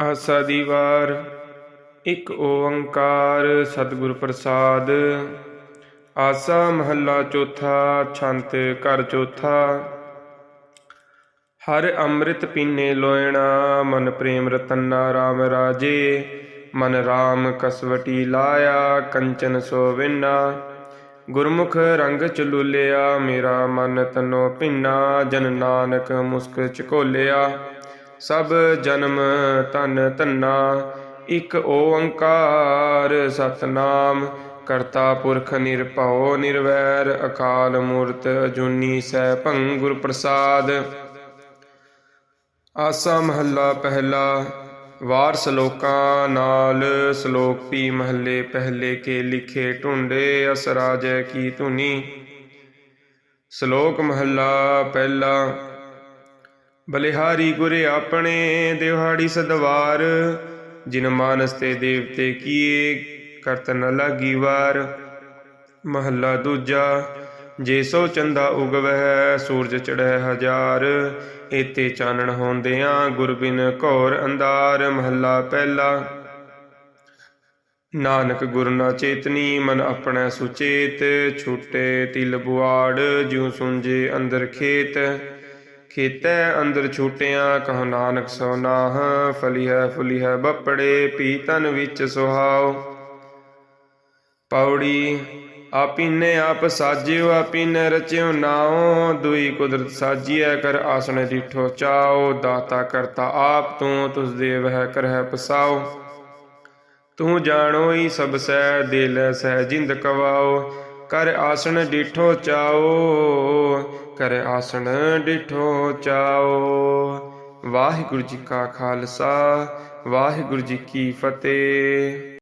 ਆਸਾ ਦੀ ਵਾਰ, ਇੱਕ ਓੰਕਾਰ ਸਤਿਗੁਰ ਪ੍ਰਸਾਦ। ਆਸਾ ਮਹੱਲਾ ਚੌਥਾ, ਛੰਤ ਘਰ ਚੌਥਾ। ਹਰ ਅੰਮ੍ਰਿਤ ਪੀਨੇ ਲੋਇਣਾ, ਮਨ ਪ੍ਰੇਮ ਰਤਨਾ RAM ਰਾਜੇ। ਮਨ RAM ਕਸਵਟੀ ਲਾਇਆ, ਕੰਚਨ ਸੋ ਵਿਨਾ। ਗੁਰਮੁਖ ਰੰਗ ਚਲੂਲਿਆ ਮੇਰਾ ਮਨ ਤਨੋ ਭਿੰਨਾ। ਜਨ ਨਾਨਕ ਮੁਸਕ ਚਕੋਲਿਆ ਸਭ ਜਨਮ ਧਨ ਧੰਨਾ, ਇਕ ਓੰਕਾਰ ਸਤਨਾਮ। ਕਰਤਾ ਪੁਰਖ ਨਿਰਭਉ ਨਿਰਵੈਰ, ਅਕਾਲ ਮੂਰਤ ਅਜੂਨੀ ਸੈਭੰ ਗੁਰ ਪ੍ਰਸਾਦ। ਆਸਾ ਮਹੱਲਾ ਪਹਿਲਾ ਵਾਰ ਸ਼ਲੋਕਾਂ ਨਾਲ ਸ਼ਲੋਕ ਪੀ ਮਹੱਲੇ ਪਹਿਲੇ ਕੇ ਲਿਖੇ ਢੂੰਡੇ ਅਸਰਾਜੈ ਕੀ ਧੁਨੀ। ਸ਼ਲੋਕ ਮਹੱਲਾ ਪਹਿਲਾ ਬਲਿਹਾਰੀ ਗੁਰ ਆਪਣੇ ਦਿਹਾੜੀ ਸਦਵਾਰ, ਜਿਨ ਮਾਨਸ ਤੇ ਦੇਵਤੇ ਕੀਏ, ਕਰਤ ਨ ਲਾਗੀ ਵਾਰ। ਮਹੱਲਾ ਦੂਜਾ, ਜੇ ਸੋ ਚੰਦਾ ਉਗਵਹਿ, ਸੂਰਜ ਚੜ੍ਹੈ ਹਜ਼ਾਰ। ਏਤੇ ਚਾਨਣ ਹੋਂਦਿਆਂ ਗੁਰ ਬਿਨ ਘੋਰ ਅੰਧਾਰ। ਮਹੱਲਾ ਪਹਿਲਾ, ਨਾਨਕ ਗੁਰ ਨਾ ਚੇਤਨੀ, ਮਨ ਆਪਣਾ ਸੁਚੇਤ। ਛੂਟੇ ਤਿਲ ਬੁਆੜ, ਜਿਉ ਸੁੰਜੇ ਅੰਦਰ ਖੇਤ। ਖੇਤੈ ਅੰਦਰ ਛੂਟਿਆਂ, ਕਹੋ ਨਾਨਕ ਸੋ ਨਾਹ, ਫਲੀਹੈ, ਫੁਲੀਹੈ ਬੱਪੜੇ ਪੀਤਨ ਵਿੱਚ ਸੁਹਾਓ। ਪੌੜੀ, ਆਪੀਨੇ ਆਪ ਸਾਜਿਓ, ਆਪੀਨੇ ਰਚਿਓ ਨਾਉ, ਦੁਈ ਕੁਦਰਤ ਸਾਜੀਐ, ਕਰ ਆਸਣ ਡਿਠੋ ਚਾਓ ਦਾਤਾ ਕਰਤਾ ਆਪ, ਤੂੰ ਤੁਸ ਦੇਵ ਹੈ ਕਰਹਿ ਪਸਾਓ ਤੂੰ ਜਾਣੋ ਜਾਣੋਈ ਸਭ ਸਹਿ, ਦੇ ਲੈ ਸਹਿ ਜਿੰਦ ਕਵਾਓ ਕਰ ਆਸਣ ਡਿਠੋ ਚਾਓ, ਕਰ ਆਸਣ ਡਿਠੋ ਚਾਓ। ਵਾਹਿਗੁਰੂ ਜੀ ਕਾ ਖਾਲਸਾ, ਵਾਹਿਗੁਰੂ ਜੀ ਕੀ ਫਤਿਹ।